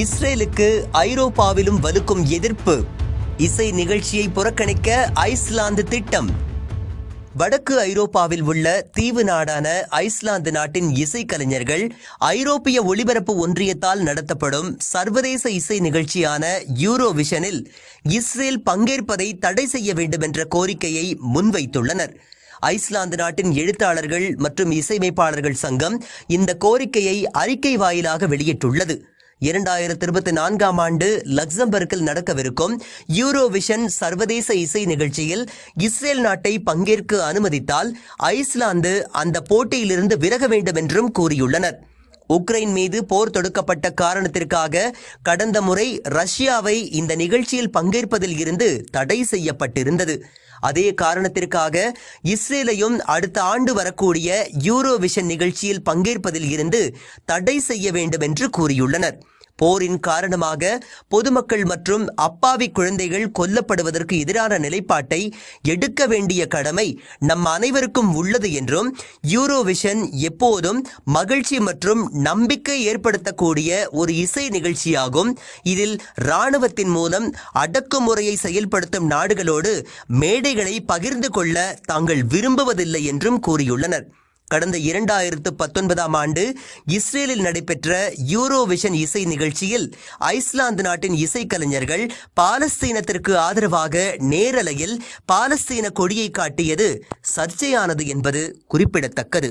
இஸ்ரேலுக்கு ஐரோப்பாவிலும் வலுக்கும் எதிர்ப்பு. இசை நிகழ்ச்சியை புறக்கணிக்க ஐஸ்லாந்து திட்டம். வடக்கு ஐரோப்பாவில் உள்ள தீவு நாடான ஐஸ்லாந்து நாட்டின் இசைக்கலைஞர்கள் ஐரோப்பிய ஒலிபரப்பு ஒன்றியத்தால் நடத்தப்படும் சர்வதேச இசை நிகழ்ச்சியான யூரோவிஷனில் இஸ்ரேல் பங்கேற்பதை தடை செய்ய வேண்டும் என்ற கோரிக்கையை முன்வைத்துள்ளனர். ஐஸ்லாந்து நாட்டின் எழுத்தாளர்கள் மற்றும் இசையமைப்பாளர்கள் சங்கம் இந்த கோரிக்கையை அறிக்கை வாயிலாக வெளியிட்டுள்ளது. இரண்டாயிரத்தி இருபத்தி நான்காம் ஆண்டு லக்சம்பர்கில் நடக்கவிருக்கும் யூரோவிஷன் சர்வதேச இசை நிகழ்ச்சியில் இஸ்ரேல் நாட்டை பங்கேற்க அனுமதித்தால் ஐஸ்லாந்து அந்த போட்டியிலிருந்து விலக வேண்டும் என்றும் கூறியுள்ளனர். உக்ரைன் மீது போர் தொடுக்கப்பட்ட காரணத்திற்காக கடந்த முறை ரஷ்யாவை இந்த நிகழ்ச்சியில் பங்கேற்பதில் இருந்து தடை செய்யப்பட்டிருந்தது. அதே காரணத்திற்காக இஸ்ரேலையும் அடுத்த ஆண்டு வரக்கூடிய யூரோவிஷன் நிகழ்ச்சியில் பங்கேற்பதில் இருந்து தடை செய்ய வேண்டும் என்று கூறியுள்ளனர். போரின் காரணமாக பொதுமக்கள் மற்றும் அப்பாவி குழந்தைகள் கொல்லப்படுவதற்கு எதிரான நிலைப்பாட்டை எடுக்க வேண்டிய கடமை நம் அனைவருக்கும் உள்ளது என்றும் யூரோவிஷன் எப்போதும் மகிழ்ச்சி மற்றும் நம்பிக்கை ஏற்படுத்தக்கூடிய ஒரு இசை நிகழ்ச்சியாகும். இதில் இராணுவத்தின் மூலம் அடக்குமுறையை செயல்படுத்தும் நாடுகளோடு மேடைகளை பகிர்ந்து கொள்ள தாங்கள் விரும்புவதில்லை என்றும் கூறியுள்ளனர். கடந்த இரண்டாயிரத்து பத்தொன்பதாம் ஆண்டு இஸ்ரேலில் நடைபெற்ற யூரோவிஷன் இசை நிகழ்ச்சியில் ஐஸ்லாந்து நாட்டின் இசைக்கலைஞர்கள் பாலஸ்தீனத்திற்கு ஆதரவாக நேரலையில் பாலஸ்தீன கொடியை காட்டியது சர்ச்சையானது என்பது குறிப்பிடத்தக்கது.